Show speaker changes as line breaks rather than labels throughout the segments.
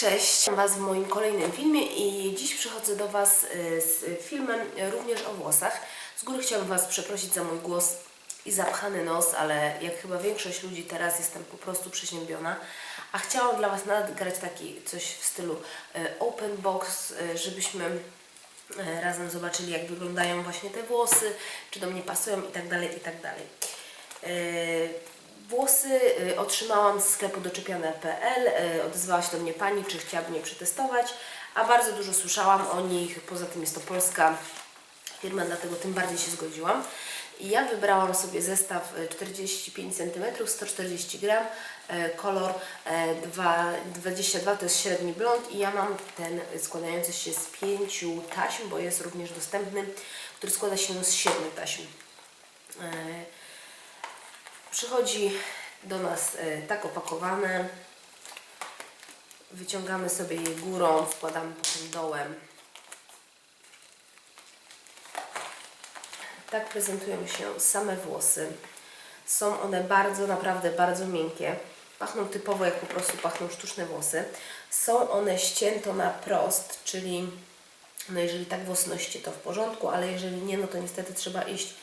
Cześć, witam Was w moim kolejnym filmie i dziś przychodzę do Was y, z filmem również o włosach. Z góry chciałabym Was przeprosić za mój głos i zapchany nos, ale jak chyba większość ludzi teraz jestem po prostu przeziębiona. A chciałam dla Was nagrać taki coś w stylu y, open box, y, żebyśmy razem zobaczyli jak wyglądają właśnie te włosy, czy do mnie pasują i tak dalej, i tak dalej. Y, Włosy y, otrzymałam z sklepu doczepiane.pl. Y, Odezwała się do mnie pani, czy chciałaby mnie przetestować, a bardzo dużo słyszałam o nich. Poza tym jest to polska firma, dlatego tym bardziej się zgodziłam. I ja wybrałam sobie zestaw y, 45 cm, 140 gram, y, kolor y, dwa- 22 to jest średni blond i ja mam ten składający się z pięciu taśm, bo jest również dostępny, który składa się z siedmiu taśm. Przychodzi do nas e, tak opakowane. Wyciągamy sobie je górą, wkładamy potem dołem. Tak prezentują się same włosy. Są one bardzo, naprawdę bardzo miękkie. Pachną typowo jak po prostu pachną sztuczne włosy. Są one ścięto na prost, czyli no jeżeli tak włos nosicie to w porządku, ale jeżeli nie, no to niestety trzeba iść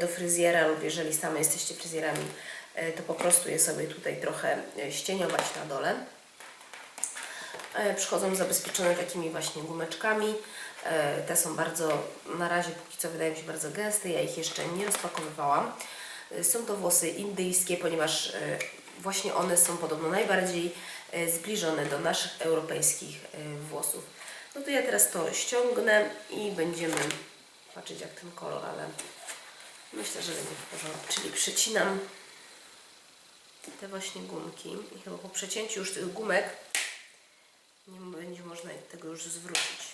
do fryzjera lub jeżeli same jesteście fryzjerami, e, to po prostu je sobie tutaj trochę e, ścieniować na dole. E, Przychodzą zabezpieczone takimi właśnie gumeczkami. E, Te są bardzo, na razie póki co wydają się bardzo gęste, ja ich jeszcze nie rozpakowywałam. E, Są to włosy indyjskie, ponieważ e, właśnie one są podobno najbardziej e, zbliżone do naszych europejskich e, włosów. No to ja teraz to ściągnę i będziemy patrzeć jak ten kolor, ale myślę, że będzie w porządku. Czyli przecinam te właśnie gumki i chyba po przecięciu już tych gumek nie będzie można tego już zwrócić.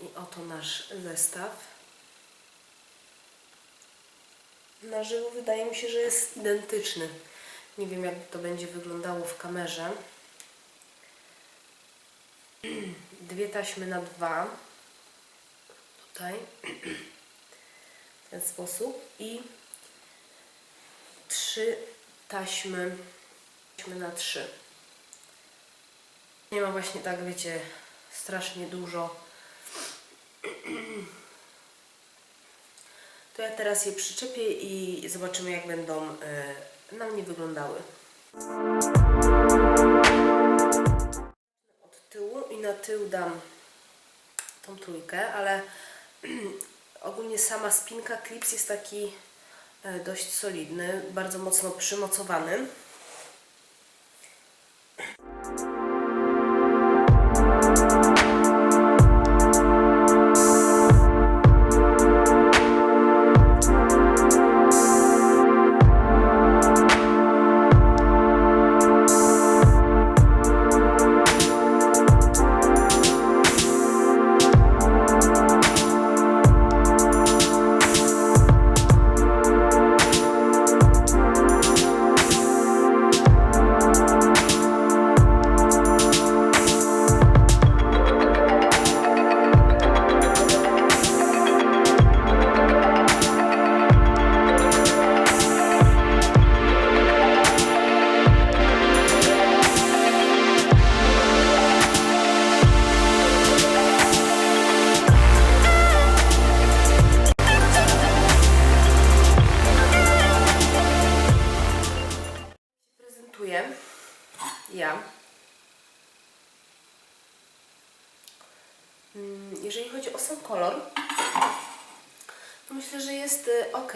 I oto nasz zestaw. Na żywo wydaje mi się, że jest identyczny. Nie wiem jak to będzie wyglądało w kamerze. Dwie taśmy na dwa. Tutaj w ten sposób i trzy taśmy, taśmy na trzy. Nie ma właśnie tak, wiecie, strasznie dużo. To ja teraz je przyczepię i zobaczymy, jak będą y, na mnie wyglądały. I na tył dam tą trójkę, ale ogólnie sama spinka klips jest taki e, dość solidny, bardzo mocno przymocowany. Ja. Mm, Jeżeli chodzi o sam kolor, to myślę, że jest y, ok.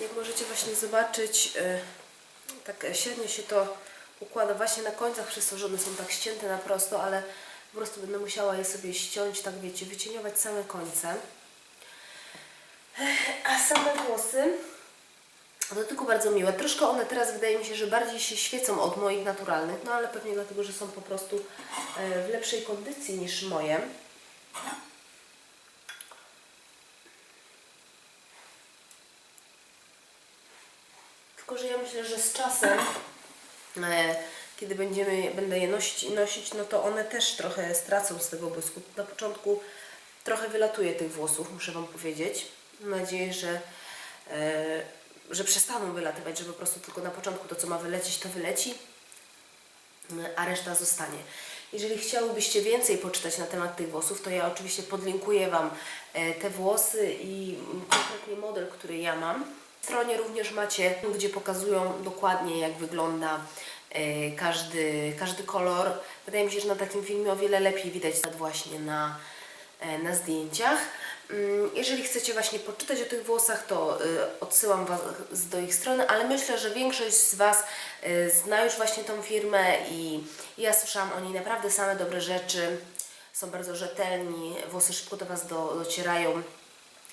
Jak możecie właśnie zobaczyć, y, tak średnio się to układa właśnie na końcach, przez to, że one są tak ścięte na prosto, ale po prostu będę musiała je sobie ściąć, tak wiecie, wycieniować same końce. A same włosy w dotyku bardzo miłe. Troszkę one teraz wydaje mi się, że bardziej się świecą od moich naturalnych, no ale pewnie dlatego, że są po prostu e, w lepszej kondycji niż moje. Tylko, że ja myślę, że z czasem, e, kiedy będziemy, będę je nosić nosić, no to one też trochę stracą z tego błysku. Na początku trochę wylatuje tych włosów, muszę Wam powiedzieć. Mam nadzieję, że e, że przestaną wylatywać, że po prostu tylko na początku to, co ma wylecieć, to wyleci, a reszta zostanie. Jeżeli chciałybyście więcej poczytać na temat tych włosów, to ja oczywiście podlinkuję Wam e, te włosy i konkretnie model, który ja mam. W stronie również macie, gdzie pokazują dokładnie, jak wygląda e, każdy, każdy kolor. Wydaje mi się, że na takim filmie o wiele lepiej widać właśnie na, e, na zdjęciach. Mm, Jeżeli chcecie właśnie poczytać o tych włosach, to y, odsyłam Was do ich strony, ale myślę, że większość z Was y, zna już właśnie tą firmę i ja słyszałam o niej naprawdę same dobre rzeczy. Są bardzo rzetelni, włosy szybko do Was do, docierają.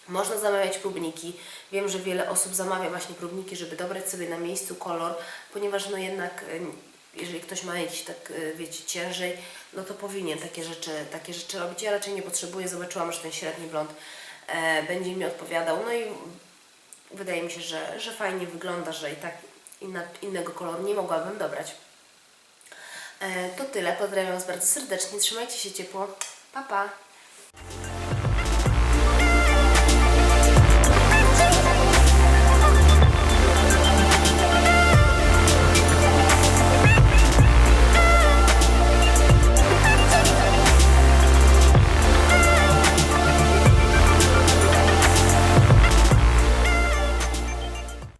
Można zamawiać próbniki. Wiem, że wiele osób zamawia właśnie próbniki, żeby dobrać sobie na miejscu kolor, ponieważ no jednak y, jeżeli ktoś ma jakiś tak, y, wiecie, ciężej, no to powinien takie rzeczy, takie rzeczy robić. Ja raczej nie potrzebuję, zobaczyłam, że ten średni blond e, będzie mi odpowiadał. No i wydaje mi się, że, że fajnie wygląda, że i tak inna, innego koloru nie mogłabym dobrać. E, to tyle. Pozdrawiam Was bardzo serdecznie. Trzymajcie się ciepło. Pa, pa.